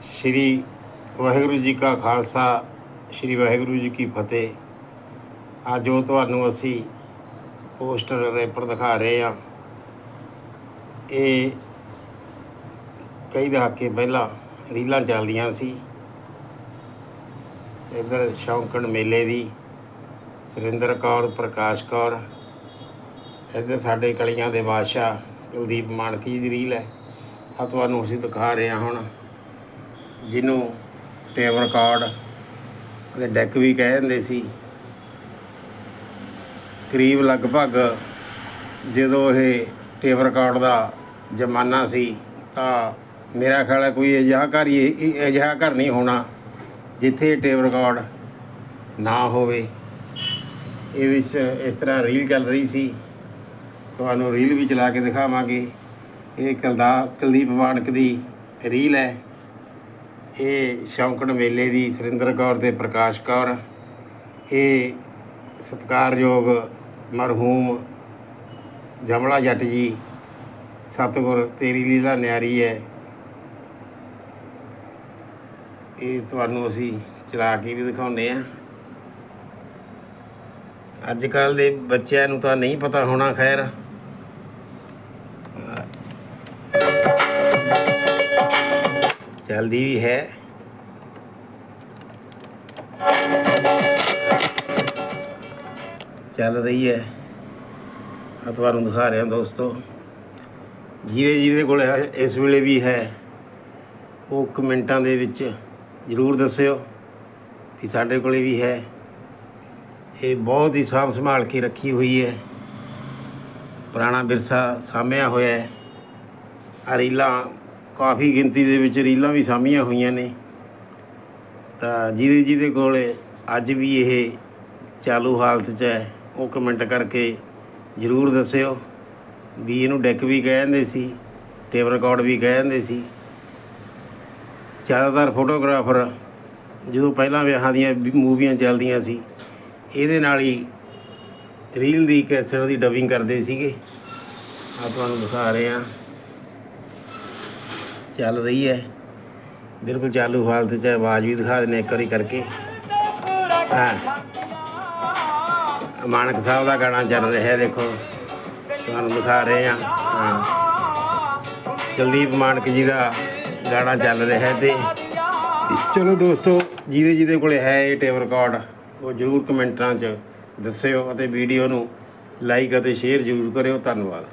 ਸ਼੍ਰੀ ਵਾਹਿਗੁਰੂ ਜੀ ਕਾ ਖਾਲਸਾ, ਸ਼੍ਰੀ ਵਾਹਿਗੁਰੂ ਜੀ ਕੀ ਫਤਿਹ। ਅੱਜ ਉਹ ਤੁਹਾਨੂੰ ਅਸੀਂ ਪੋਸਟਰ ਰੈਪਰ ਦਿਖਾ ਰਹੇ ਹਾਂ। ਇਹ ਕਈ ਦਹਾਕੇ ਪਹਿਲਾਂ ਰੀਲਾਂ ਚੱਲਦੀਆਂ ਸੀ। ਇੱਧਰ ਸ਼ੌਂਕਣ ਮੇਲੇ ਦੀ, ਸੁਰਿੰਦਰ ਕੌਰ, ਪ੍ਰਕਾਸ਼ ਕੌਰ, ਇੱਧਰ ਸਾਡੇ ਕਲੀਆਂ ਦੇ ਬਾਦਸ਼ਾਹ ਕੁਲਦੀਪ ਮਾਨਕੀ ਦੀ ਰੀਲ ਹੈ। ਆ ਤੁਹਾਨੂੰ ਅਸੀਂ ਦਿਖਾ ਰਹੇ ਹਾਂ ਹੁਣ। ਜਿਹਨੂੰ ਟੇਪ ਰਿਕਾਰਡ ਅਤੇ ਡੈਕ ਵੀ ਕਹਿ ਦਿੰਦੇ ਸੀ। ਕਰੀਬ ਲਗਭਗ ਜਦੋਂ ਇਹ ਟੇਪ ਰਿਕਾਰਡ ਦਾ ਜ਼ਮਾਨਾ ਸੀ, ਤਾਂ ਮੇਰਾ ਖਿਆਲ ਹੈ ਕੋਈ ਅਜਿਹਾ ਘਰ ਹੀ, ਅਜਿਹਾ ਘਰ ਨਹੀਂ ਹੋਣਾ ਜਿੱਥੇ ਟੇਪ ਰਿਕਾਰਡ ਨਾ ਹੋਵੇ। ਇਹਦੇ ਵਿੱਚ ਇਸ ਤਰ੍ਹਾਂ ਰੀਲ ਚੱਲ ਰਹੀ ਸੀ। ਤੁਹਾਨੂੰ ਰੀਲ ਵੀ ਚਲਾ ਕੇ ਦਿਖਾਵਾਂਗੇ। ਇਹ ਕਲਦਾ, ਕੁਲਦੀਪ ਮਾਨਕ ਦੀ ਰੀਲ ਹੈ। ਇਹ ਸ਼ੌਂਕਣ ਮੇਲੇ ਦੀ ਸੁਰਿੰਦਰ ਕੌਰ ਤੇ ਪ੍ਰਕਾਸ਼ ਕੌਰ, ਇਹ ਸਤਿਕਾਰਯੋਗ ਮਰਹੂਮ ਜਮਲਾ ਜੱਟ ਜੀ, ਸਤਿਗੁਰ ਤੇਰੀ ਲੀਲਾ ਨਿਆਰੀ ਹੈ। ਇਹ ਤੁਹਾਨੂੰ ਅਸੀਂ ਚਲਾ ਕੇ ਵੀ ਦਿਖਾਉਂਦੇ ਆ ਅੱਜ ਕੱਲ ਦੇ ਬੱਚਿਆਂ ਨੂੰ ਤਾਂ ਨਹੀਂ ਪਤਾ ਹੋਣਾ ਖੈਰ। ਚੱਲਦੀ ਵੀ ਹੈ। ਚੱਲ ਰਹੀ ਹੈ। ਆ ਤੁਹਾਨੂੰ ਦਿਖਾ ਰਿਹਾ ਦੋਸਤੋ। ਜਿਹਦੇ ਜਿਹਦੇ ਕੋਲ ਇਸ ਵੇਲੇ ਵੀ ਹੈ। ਉਹ ਕਮੈਂਟਾਂ ਦੇ ਵਿੱਚ ਜ਼ਰੂਰ ਦੱਸਿਓ ਕਿ ਸਾਡੇ ਕੋਲੇ ਵੀ ਹੈ। ਇਹ ਬਹੁਤ ਹੀ ਸਾਂਭ ਸੰਭਾਲ ਕੇ ਰੱਖੀ ਹੋਈ ਹੈ। ਪੁਰਾਣਾ ਵਿਰਸਾ ਸਾਂਭਿਆ ਹੋਇਆ ਹੈ। ਆਹ ਕਾਫੀ ਗਿਣਤੀ ਦੇ ਵਿੱਚ ਰੀਲਾਂ ਵੀ ਸਾਂਭੀਆਂ ਹੋਈਆਂ ਨੇ। ਤਾਂ ਜਿਹਦੇ ਜਿਹਦੇ ਕੋਲ ਅੱਜ ਵੀ ਇਹ ਚਾਲੂ ਹਾਲਤ 'ਚ ਹੈ, ਉਹ ਕਮੈਂਟ ਕਰਕੇ ਜ਼ਰੂਰ ਦੱਸਿਓ। ਵੀ ਇਹਨੂੰ ਡੈਕ ਵੀ ਕਹਿ ਦਿੰਦੇ ਸੀ, ਟੇਪ ਰਿਕਾਰਡ ਵੀ ਕਹਿ ਦਿੰਦੇ ਸੀ। ਜ਼ਿਆਦਾਤਰ ਫੋਟੋਗ੍ਰਾਫਰ ਜਦੋਂ ਪਹਿਲਾਂ ਵਿਆਹਾਂ ਦੀਆਂ ਵੀ ਮੂਵੀਆਂ ਚੱਲਦੀਆਂ ਸੀ, ਇਹਦੇ ਨਾਲ ਹੀ ਰੀਲ ਦੀ ਕੈਸਟ ਦੀ ਡਬਿੰਗ ਕਰਦੇ ਸੀਗੇ। ਆਪਾਂ ਨੂੰ ਦਿਖਾ ਰਹੇ ਹਾਂ। ਚੱਲ ਰਹੀ ਹੈ। ਬਿਲਕੁਲ ਚਾਲੂ ਹਾਲਤ 'ਚ ਆਵਾਜ਼ ਵੀ ਦਿਖਾ ਦਿੰਦੇ ਇੱਕ ਵਾਰੀ ਕਰਕੇ। ਹਾਂ। ਮਾਨਕ ਸਾਹਿਬ ਦਾ ਗਾਣਾ ਚੱਲ ਰਿਹਾ ਦੇਖੋ, ਤੁਹਾਨੂੰ ਦਿਖਾ ਰਹੇ ਹਾਂ। ਹਾਂ। ਕੁਲਦੀਪ ਮਾਨਕ ਜੀ ਦਾ ਗਾਣਾ ਚੱਲ ਰਿਹਾ ਹੈ ਤੇ ਚਲੋ ਦੋਸਤੋ, ਜਿਹਦੇ ਜਿਹਦੇ ਕੋਲੇ ਹੈ ਇਹ ਟੇਪ ਰਿਕਾਰਡ ਉਹ ਜਰੂਰ ਕਮੈਂਟਾਂ 'ਚ ਦੱਸਿਓ ਅਤੇ ਵੀਡੀਓ ਨੂੰ ਲਾਈਕ ਅਤੇ ਸ਼ੇਅਰ ਜ਼ਰੂਰ ਕਰਿਓ। ਧੰਨਵਾਦ।